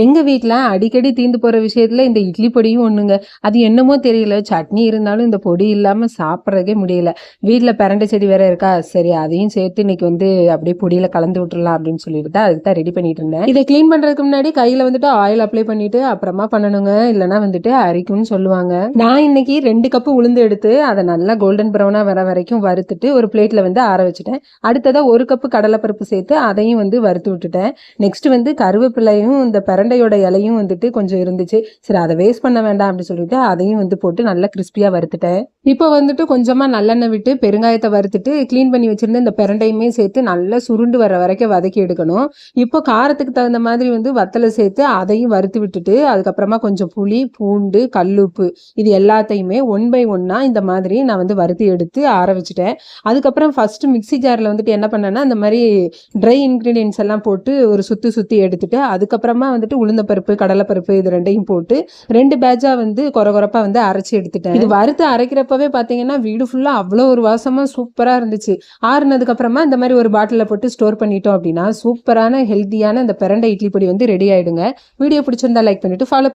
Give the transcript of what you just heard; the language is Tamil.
எங்கள் வீட்டில் அடிக்கடி தீந்து போகிற விஷயத்தில் இந்த இட்லி பொடியும் ஒன்றுங்க அது என்னமோ தெரியல. சட்னி இருந்தாலும் இந்த பொடி இல்லாமல் சாப்பிட்றதே முடியல. வீட்டில் பிரண்டை செடி வேற இருக்கா? சரி அதையும் சேர்த்து இன்னைக்கு வந்து அப்படியே பொடியில் கலந்து விட்டுறலாம் அப்படின்னு சொல்லிட்டு தான் அதுக்கு தான் ரெடி பண்ணிட்டு இருந்தேன். இதை க்ளீன் பண்ணுறதுக்கு முன்னாடி கையில் வந்துட்டு ஆயில் அப்ளை பண்ணிட்டு அப்புறமா பண்ணணுங்க. இல்லைன்னா வந்துட்டு அரிக்கும்னு சொல்லுவாங்க. நான் இன்னைக்கு ரெண்டு கப்பு உளுந்து எடுத்து அதை நல்லா கோல்டன் ப்ரௌனாக வர வரைக்கும் வறுத்துட்டு ஒரு பிளேட்டில் வந்து ஆற வச்சுட்டேன். அடுத்ததாக ஒரு கப்பு கடலைப்பருப்பு சேர்த்து அதையும் வந்து வறுத்து விட்டுட்டேன். நெக்ஸ்ட் வந்து கருவேப்பிலையும் இந்த பிரண்டையோட இலையும் வந்துட்டு கொஞ்சம் இருந்துச்சு. சரி அதை வேஸ்ட் பண்ண வேண்டாம் அப்படின்னு சொல்லிட்டு அதையும் வந்து போட்டு நல்லா கிறிஸ்பியாக வறுத்துட்டேன். இப்போ வந்துட்டு கொஞ்சமாக நல்லெண்ணெய் விட்டு பெருங்காயத்தை வறுத்துட்டு க்ளீன் பண்ணி வச்சுருந்த இந்த பிரண்டையுமே சேர்த்து நல்லா சுருண்டு வர வரைக்கும் வதக்கி எடுக்கணும். இப்போ காரத்துக்கு தகுந்த மாதிரி வந்து வத்தலை சேர்த்து அதையும் வறுத்து விட்டுட்டு அதுக்கப்புறமா கொஞ்சம் புளி பூண்டு கல்லுப்பு இது எல்லாத்தையுமே ஒன் பை ஒன்னாக இந்த மாதிரி நான் வந்து வறுத்து எடுத்து ஆற வச்சுட்டேன். அதுக்கப்புறம் ஃபஸ்ட்டு மிக்ஸி ஜாரில் வந்துட்டு என்ன பண்ணேன்னா இந்த மாதிரி ட்ரை இன்க்ரீடியன்ஸ் எல்லாம் போட்டு ஒரு சுற்றி சுற்றி எடுத்துட்டு அதுக்கப்புறமா வந்துட்டு உளுந்தப்பருப்பு கடலைப்பருப்பு இது ரெண்டையும் போட்டு ரெண்டு பேட்சாக வந்து கொரகொரப்பா வந்து அரைச்சி எடுத்துட்டேன். இது வறுத்து அப்போவே பார்த்தீங்கன்னா வீடு ஃபுல்லாக அவ்வளோ ஒரு வாசமாக சூப்பராக இருந்துச்சு. ஆறுனதுக்கு அப்புறமா இந்த மாதிரி ஒரு பாட்டிலில் போட்டு ஸ்டோர் பண்ணிட்டோம் அப்படின்னா சூப்பரான ஹெல்த்தியான அந்த பிரண்டை இட்லி பொடி வந்து ரெடி ஆயிடுங்க. வீடியோ பிடிச்சிருந்தா லைக் பண்ணிட்டு ஃபாலோ